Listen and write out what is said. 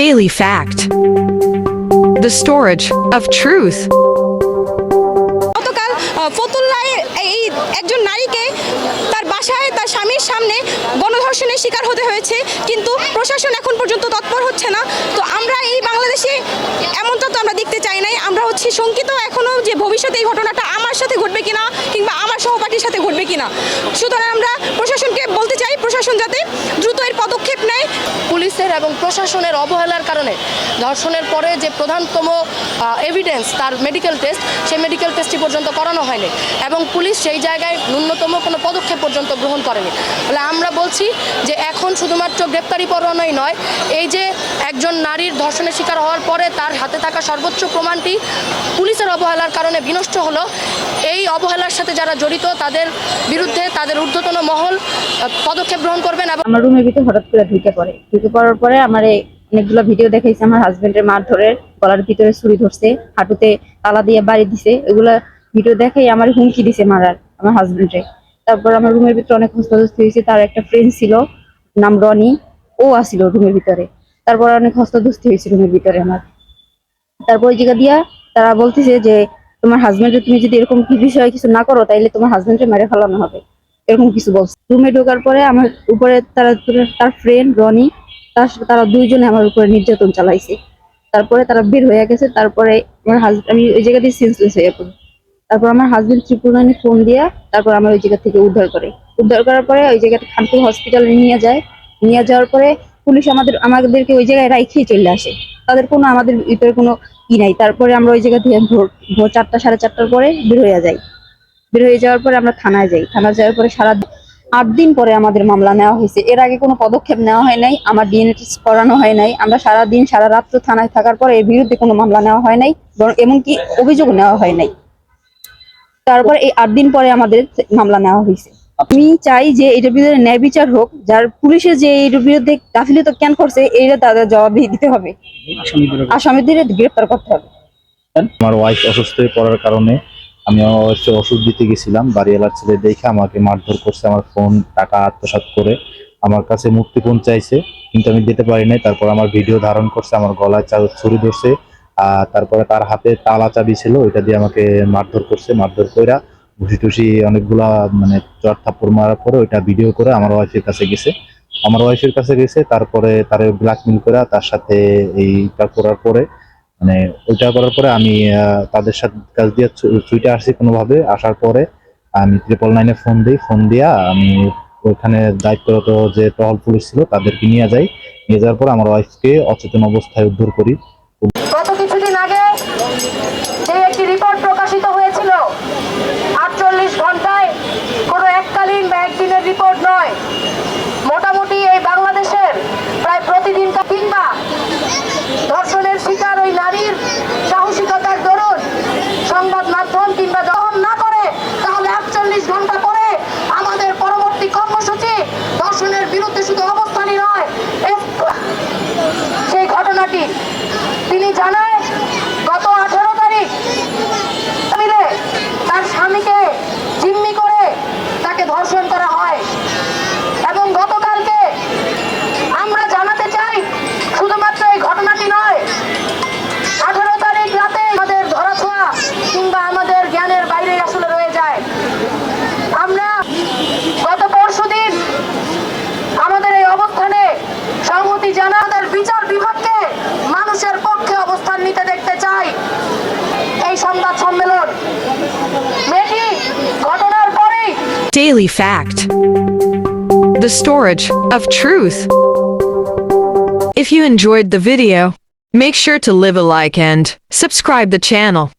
Daily Fact. The Storage of Truth. তার স্বামীর সামনে শিকার হতে হয়েছে, কিন্তু প্রশাসন এখন পর্যন্ত তৎপর হচ্ছে না। তো আমরা এই বাংলাদেশে এমনটা তো আমরা দেখতে চাই নাই। আমরা হচ্ছে শঙ্কিত এখনও যে ভবিষ্যতে এই ঘটনাটা আমার সাথে ঘটবে কিনা কিংবা আমার সহপাঠীর সাথে ঘটবে কিনা। সুতরাং আমরা প্রশাসনকে বলতে চাই, প্রশাসন যাতে দ্রুত এর পদক্ষেপ নেয় পুলিশের এবং প্রশাসনের অবহেলার কারণে ধর্ষণের পরে যে প্রধানতম এভিডেন্স তার মেডিকেল টেস্ট সেই মেডিকেল টেস্টটি পর্যন্ত করানো হয়নি এবং পুলিশ সেই জায়গায় ন্যূনতম কোনো পদক্ষেপ পর্যন্ত গ্রহণ করেনি। ফলে আমরা বলছি যে এখন শুধুমাত্র গ্রেপ্তারি পরোয়ানাই নয়, এই যে একজন নারীর ধর্ষণের শিকার হওয়ার পরে তার হাতে থাকা সর্বোচ্চ প্রমাণটি পুলিশের অবহেলার কারণে বিনষ্ট হলো। এই অবহেলার সাথে যারা জড়িত, তাদের বিরুদ্ধে তাদের ঊর্ধ্বতন মহল পদক্ষেপ গ্রহণ করবেন আমার রুমের ভিতরে হঠাৎ করে ঢুকে পড়ে। ঢুকে পড়ার পরে আমার অনেকগুলো ভিডিও দেখাইছে আমার হাজবেন্ডের মার ধরে গলার ভিতরে ছুরি ধরছে, হাঁটুতে তালা দিয়ে বাড়ি দিছে। এগুলা ভিডিও দেখাই আমার হুমকি দিছে মারার, আমার হাজবেন্ডে তারপর আমার রুমের ভিতরে অনেক হস্তদস্তি হয়েছে, তার একটা ফ্রেন্ড ছিল, নাম রনি, ও আসিল রুমের ভিতরে। তারপর অনেক হস্তদস্তি হয়েছে রুমের ভিতরে আমার। তারপর জায়গা দিয়া তারা বলতেছে যে, তোমার হাজবেন্ডের তুমি যদি এরকম কি বিষয়ে কিছু না করো, তাইলে তোমার হাজবেন্ডকে মেরে ফেলানো হবে। এরকম কিছু বলছে। রুমে ঢোকার পরে আমার উপরে তারা তার ফ্রেন্ড রনি, তার তারা দুইজনে আমার উপরে নির্যাতন চালাইছে। তারপরে তারা বের হয়ে গেছে, তারপরে আমার হাজবেন্ড আমি ওই জায়গা দিয়ে সেন্সলেস হয়ে পড়ি। তারপর আমার হাজবেন্ড ত্রিপুরানি ফোন দিয়া তারপর আমার ওই জায়গা থেকে উদ্ধার করে। উদ্ধার করার পরে ওই জায়গাতে খানপুর হসপিটালে নিয়ে যায়। নিয়ে যাওয়ার পরে পুলিশ আমাদের, আমাদেরকে ওই জায়গায় রাইখেই চলে আসে। তাদের কোনো, আমাদের ভিতরে কোনো ই নাই। তারপরে আমরা ওই জায়গা থেকে ভোর চারটা, সাড়ে চারটার পরে বের হয়ে যাই। বের হয়ে যাওয়ার পরে আমরা থানায় যাই। থানায় যাওয়ার পরে সারা আট দিন পরে আমাদের মামলা নেওয়া হয়েছে। এর আগে কোনো পদক্ষেপ নেওয়া হয় নাই, আমার ডিএনএ টেস্ট করানো হয় নাই। আমরা সারা দিন, সারা রাত্র থানায় থাকার পরে এর বিরুদ্ধে কোনো মামলা নেওয়া হয় নাই এমনকি অভিযোগ নেওয়া হয় নাই। তারপর এই আট দিন পরে আমাদের মামলা নেওয়া হয়েছে। আমি চাই যে এটার বিরুদ্ধে ন্যায় বিচার হোক, যার পুলিশের যে এটার বিরুদ্ধে গাফিলতি কেন করছে, এইটা তাদের জবাব দিতে হবে। আসামিদের গ্রেপ্তার করতে হবে। আমার ওয়াইফ অসুস্থ হয়ে পড়ার কারণে আমি ওয়াইফকে ওষুধ দিতে গেছিলাম, বাড়িওয়ালার ছেলে দেখে আমাকে মারধর করছে, আমার ফোন টাকা আত্মসাৎ করে আমার কাছে মুক্তিপণ চাইছে, কিন্তু আমি দিতে পারি নাই। তারপর আমার ভিডিও ধারণ করছে, আমার গলায় চা- ছুরি ধরছে, আর তারপরে তার হাতে তালা চাবি ছিল, ওইটা দিয়ে আমাকে মারধর করছে। মারধর কইরা ঘুষি অনেকগুলা মানে চর থাপ্পড় মারার পরে ওইটা ভিডিও করে আমার ওয়াইফের কাছে গেছে। আমার ওয়াইফের কাছে গেছে, তারপরে তারে ব্ল্যাকমেল করে তার সাথে এইটা করার পরে মানে ওইটা করার পরে আমি তাদের সাথে কাজ দিয়ে ছুটে আসছি কোনোভাবে। আসার পরে আমি ট্রিপল নাইনে ফোন দিই ফোন দিয়া আমি ওইখানে দায়িত্বরত যে টহল পুলিশ ছিল তাদেরকে নিয়ে যাই। নিয়ে যাওয়ার পর আমার ওয়াইফকে অচেতন অবস্থায় উদ্ধার করি। গত কিছুদিন আগে একটি রিপোর্ট প্রকাশিত Daily Fact The Storage of Truth. If you enjoyed the video, make sure to leave a like and subscribe the channel.